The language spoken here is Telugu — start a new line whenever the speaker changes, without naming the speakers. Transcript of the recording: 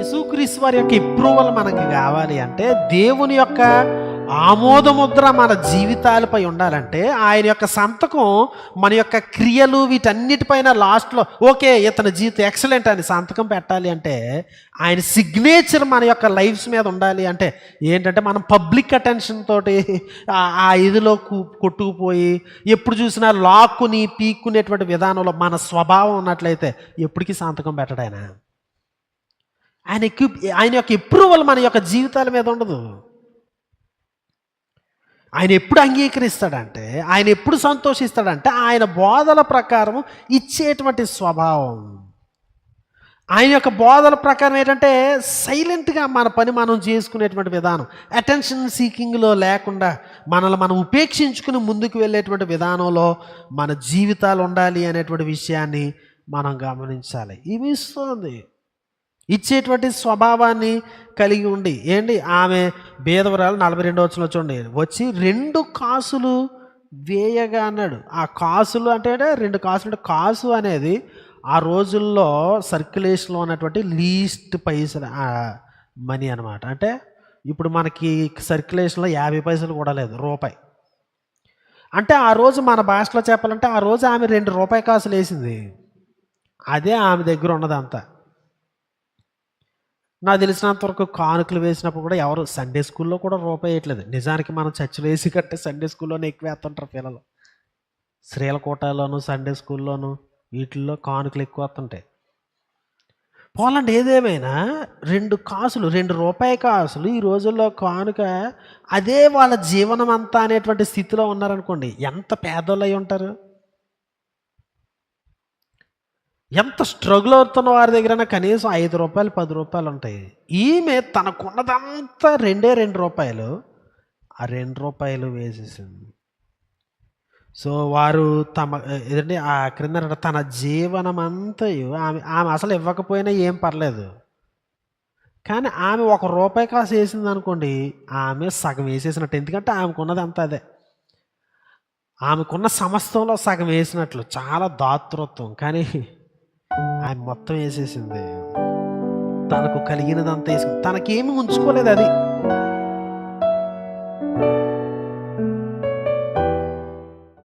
యేసుక్రీస్తు వారి యొక్క ఇంప్రూవల్ మనకి కావాలి అంటే దేవుని యొక్క ఆమోదముద్ర మన జీవితాలపై ఉండాలంటే ఆయన యొక్క సంతకం మన యొక్క క్రియలు వీటన్నిటిపైన లాస్ట్లో ఓకే ఇతని జీవితం ఎక్సలెంట్ అని సంతకం పెట్టాలి అంటే ఆయన సిగ్నేచర్ మన యొక్క లైఫ్స్ మీద ఉండాలి అంటే ఏంటంటే మనం పబ్లిక్ అటెన్షన్ తోటి ఆ- ఇదిలో కూ కొట్టుకుపోయి ఎప్పుడు చూసినా లాక్కుని పీక్కునేటువంటి విధానంలో మన స్వభావం ఉన్నట్లయితే ఎప్పటికీ సంతకం పెట్టడు ఆయన ఆయన ఆయన యొక్క అప్రూవల్ మన యొక్క జీవితాల మీద ఉండదు. ఆయన ఎప్పుడు అంగీకరిస్తాడంటే ఆయన ఎప్పుడు సంతోషిస్తాడంటే ఆయన బోధల ప్రకారం ఇచ్చేటువంటి స్వభావం. ఆయన యొక్క బోధల ప్రకారం ఏంటంటే సైలెంట్గా మన పని మనం చేసుకునేటువంటి విధానం. అటెన్షన్ సీకింగ్లో లేకుండా మనల్ని మనం ఉపేక్షించుకుని ముందుకు వెళ్ళేటువంటి విధానంలో మన జీవితాలు ఉండాలి అనేటువంటి విషయాన్ని మనం గమనించాలి. ఇవి ఇస్తుంది? ఇచ్చేటువంటి స్వభావాన్ని కలిగి ఉండి ఏంటి? ఆమె భేదవరాలు నలభై రెండు వచ్చిన చూడండి. వచ్చి రెండు కాసులు వేయగా అన్నాడు. ఆ కాసులు అంటే రెండు కాసులు అంటే కాసు అనేది ఆ రోజుల్లో సర్క్యులేషన్లో ఉన్నటువంటి లీస్ట్ పైసలు మనీ అనమాట అంటే ఇప్పుడు మనకి సర్క్యులేషన్లో యాభై పైసలు కూడా లేదు రూపాయి. అంటే ఆ రోజు మన భాషలో చెప్పాలంటే ఆ రోజు ఆమె రెండు రూపాయి కాసులు వేసింది. అదే ఆమె దగ్గర ఉన్నదంతా. నాకు తెలిసినంత వరకు కానుకలు వేసినప్పుడు కూడా ఎవరు సండే స్కూల్లో కూడా రూపాయి వేయట్లేదు. నిజానికి మనం చర్చలు వేసి కట్టే సండే స్కూల్లోనే ఎక్కువ వేస్తుంటారు పిల్లలు. శ్రీలకోటలోను సండే స్కూల్లోను వీటిల్లో కానుకలు ఎక్కువ వస్తుంటాయి. పోలండి ఏదేమైనా రెండు కాసులు రెండు రూపాయి కాసులు ఈ రోజుల్లో కానుక అదే వాళ్ళ జీవనం అంతా అనేటువంటి స్థితిలో ఉన్నారనుకోండి ఎంత పేదోళ్ళు అయి ఉంటారు? ఎంత స్ట్రగుల్ అవుతున్న వారి దగ్గర కనీసం ఐదు రూపాయలు పది రూపాయలు ఉంటాయి. ఈమె తనకున్నదంతా రెండే రెండు రూపాయలు. ఆ రెండు రూపాయలు వేసేసింది. సో వారు తమ ఏదంటే ఆ క్రింద తన జీవనం అంతయు ఆమె ఆమె అసలు ఇవ్వకపోయినా ఏం పర్లేదు. కానీ ఆమె ఒక రూపాయి కాసు వేసింది అనుకోండి ఆమె సగం వేసేసినట్టు. ఎందుకంటే ఆమెకున్నది అంతా అదే. ఆమెకున్న సమస్తంలో సగం వేసినట్లు. చాలా దాతృత్వం. కానీ ఆయన మొత్తం వేసేసింది. తనకు కలిగినదంతా వేసుకుంది తనకేమి ఉంచుకోలేదు అది.